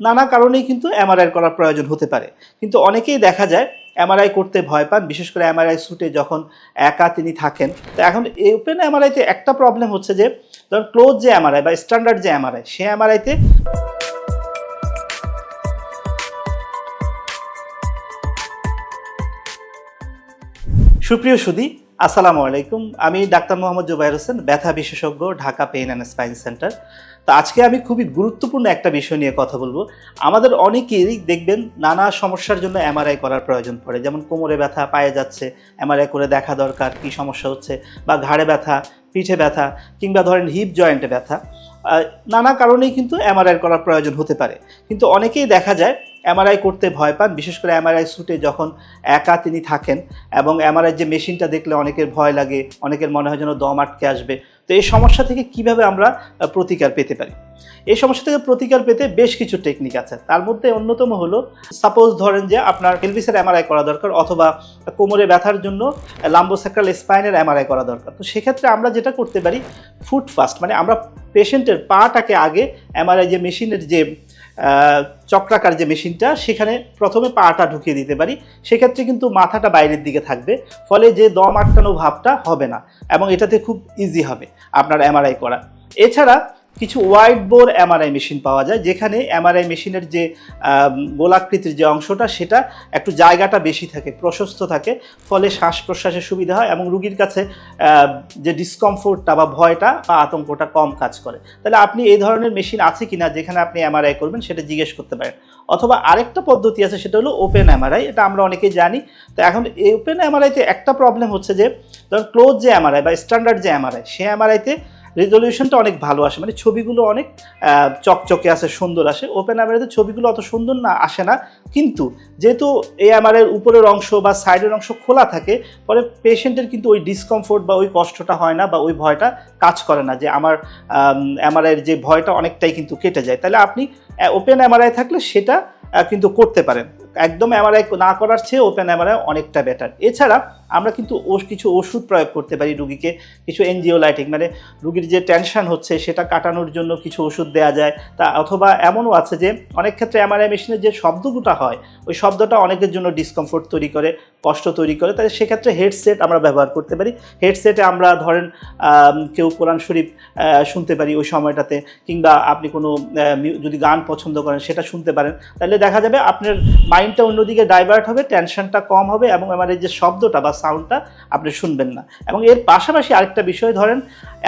নানা কারণেই কিন্তু এমআরআই করার প্রয়োজন হতে পারে। কিন্তু অনেকেই দেখা যায় এমআরআই করতে ভয় পান, বিশেষ করে এমআরআই স্যুটে যখন একা তিনি থাকেন। তো এখন ওপেন এমআরআইতে একটা প্রবলেম হচ্ছে যে, ধর ক্লোজ যে এমআরআই বা স্ট্যান্ডার্ড যে এমআরআই সে এমআরআইতে সুপ্রিয় সুদী আসসালামু আলাইকুম। আমি ডাক্তার মোহাম্মদ জুবাইর হোসেন, ব্যথা বিশেষজ্ঞ, Dhaka pain and spine centre. তো আজকে আমি খুবই গুরুত্বপূর্ণ একটা বিষয় নিয়ে কথা বলব। আমাদের অনেকেই দেখবেন নানা সমস্যার জন্য এমআরআই করার প্রয়োজন পড়ে। যেমন কোমরে ব্যথা, পায়ে যাচ্ছে, এমআরআই করে দেখা দরকার, কি সমস্যা হচ্ছে, বা ঘাড়ে ব্যথা পিঠে ব্যথা কিংবা ধরেন হিপ জয়েন্টে ব্যথা নানা কারণেই কিন্তু এমআরআই করার প্রয়োজন হতে পারে। কিন্তু অনেকেই দেখা যায় এমআরআই করতে ভয় পান, বিশেষ করে এমআরআই স্যুটে যখন একা তিনি থাকেন এবং এমআরআই যে মেশিনটা দেখলে অনেকের ভয় লাগে, অনেকের মনে হয় যেন দম আটকে আসবে। তো এই সমস্যা থেকে কীভাবে আমরা প্রতিকার পেতে পারি? এই সমস্যা থেকে প্রতিকার পেতে বেশ কিছু টেকনিক আছে। তার মধ্যে অন্যতম হলো সাপোজ ধরেন যে আপনার এলভিসের এমআরআই করা দরকার অথবা কোমরে ব্যথার জন্য লাম্বোসাক্রাল স্পাইনের এমআরআই করা দরকার। তো সেক্ষেত্রে আমরা যেটা করতে পারি ফুট ফাস্ট মানে আমরা পেশেন্টের পাটাকে আগে এমআরআই যে মেশিনের যে চক্রাকার যে মেশিনটা, সেখানে প্রথমে পাটা ঢুকিয়ে দিতে পারি। সেক্ষেত্রে কিন্তু মাথাটা বাইরের দিকে থাকবে, ফলে যে দম আটকানো ভাবটা হবে না এবং এটাতে খুব ইজি হবে আপনার এমআরআই করা। এছাড়া কিছু ওয়াইড বোর এমআরআই মেশিন পাওয়া যায়, যেখানে এমআরআই মেশিনের যে গোলাকৃতির যে অংশটা, সেটা একটু জায়গাটা বেশি থাকে, প্রশস্ত থাকে, ফলে শ্বাস প্রশ্বাসের সুবিধা হয় এবং রুগীর কাছে যে ডিসকমফোর্টটা বা ভয়টা বা আতঙ্কটা কম কাজ করে। তাহলে আপনি এই ধরনের মেশিন আছে কিনা, যেখানে আপনি এমআরআই করবেন, সেটা জিজ্ঞেস করতে পারেন। অথবা আরেকটা পদ্ধতি আছে, সেটা হলো ওপেন এমআরআই এটা আমরা অনেকেই জানি। তো এখন এই ওপেন এমআরআইতে একটা প্রবলেম হচ্ছে যে, ধরুন ক্লোজ যে এমআরআই বা স্ট্যান্ডার্ড যে এমআরআই সে এমআরআইতে রেজলিউশনটা অনেক ভালো আসে। মানে ছবিগুলো অনেক চকচকে আসে, সুন্দর আসে। ওপেন এমআরআইতে ছবিগুলো অত সুন্দর না, আসে না। কিন্তু যেহেতু এই এমআরআইয়ের উপরের অংশ বা সাইডের অংশ খোলা থাকে, পরে পেশেন্টের কিন্তু ওই ডিসকমফোর্ট বা ওই কষ্টটা হয় না বা ওই ভয়টা কাজ করে না যে আমার এমআরআইয়ের যে ভয়টা অনেকটাই কিন্তু কেটে যায়। তাহলে আপনি ওপেন এমআরআই থাকলে সেটা কিন্তু করতে পারেন। একদম এমআরআই না করার চেয়ে ওপেন এমআরআই অনেকটা বেটার এছাড়া আমরা কিন্তু ও- কিছু ওষুধ প্রয়োগ করতে পারি রুগীকে, কিছু এনজিও লাইটিং মানে রুগীর যে টেনশন হচ্ছে সেটা কাটানোর জন্য কিছু ওষুধ দেওয়া যায়। তা অথবা এমনও আছে যে অনেক ক্ষেত্রে এমআরআই মেশিনের যে শব্দগুটা হয় ওই শব্দটা অনেকের জন্য ডিসকমফোর্ট তৈরি করে, কষ্ট তৈরি করে। তাই সেক্ষেত্রে হেডসেট আমরা ব্যবহার করতে পারি। হেডসেটে আমরা ধরেন কেউ কোরআন শরীফ শুনতে পারি ওই সময়টাতে কিংবা আপনি কোনো যদি গান পছন্দ করেন সেটা শুনতে পারেন। তাহলে দেখা যাবে আপনার মাইন্ডটা অন্যদিকে ডাইভার্ট হবে টেনশনটা কম হবে এবং আমার এই যে শব্দটা বা সাউন্ডটা আপনি শুনবেন না। এবং এর পাশাপাশি আরেকটা বিষয় ধরেন,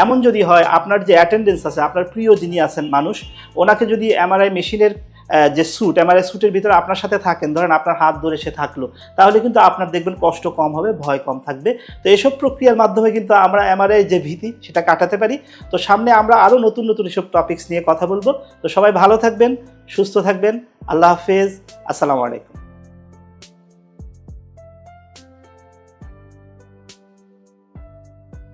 এমন যদি হয়, আপনার যে অ্যাটেন্ডেন্স আছে, আপনার প্রিয় যিনি আছেন মানুষ, ওনাকে যদি এমআরআই মেশিনের যে স্যুট এমআরআই স্যুটের ভিতরে আপনার সাথে থাকেন, ধরেন আপনার হাত ধরে সে থাকল, তাহলে কিন্তু আপনার দেখবেন কষ্ট কম হবে, ভয় কম থাকবে। তো এসব প্রক্রিয়ার মাধ্যমে কিন্তু আমরা এমআরআই যে ভীতি, সেটা কাটাতে পারি। তো সামনে আমরা আরও নতুন নতুন এসব টপিক্স নিয়ে কথা বলব। তো সবাই ভালো থাকবেন, সুস্থ থাকবেন। আল্লাহ হাফেজ। আসসালামু আলাইকুম।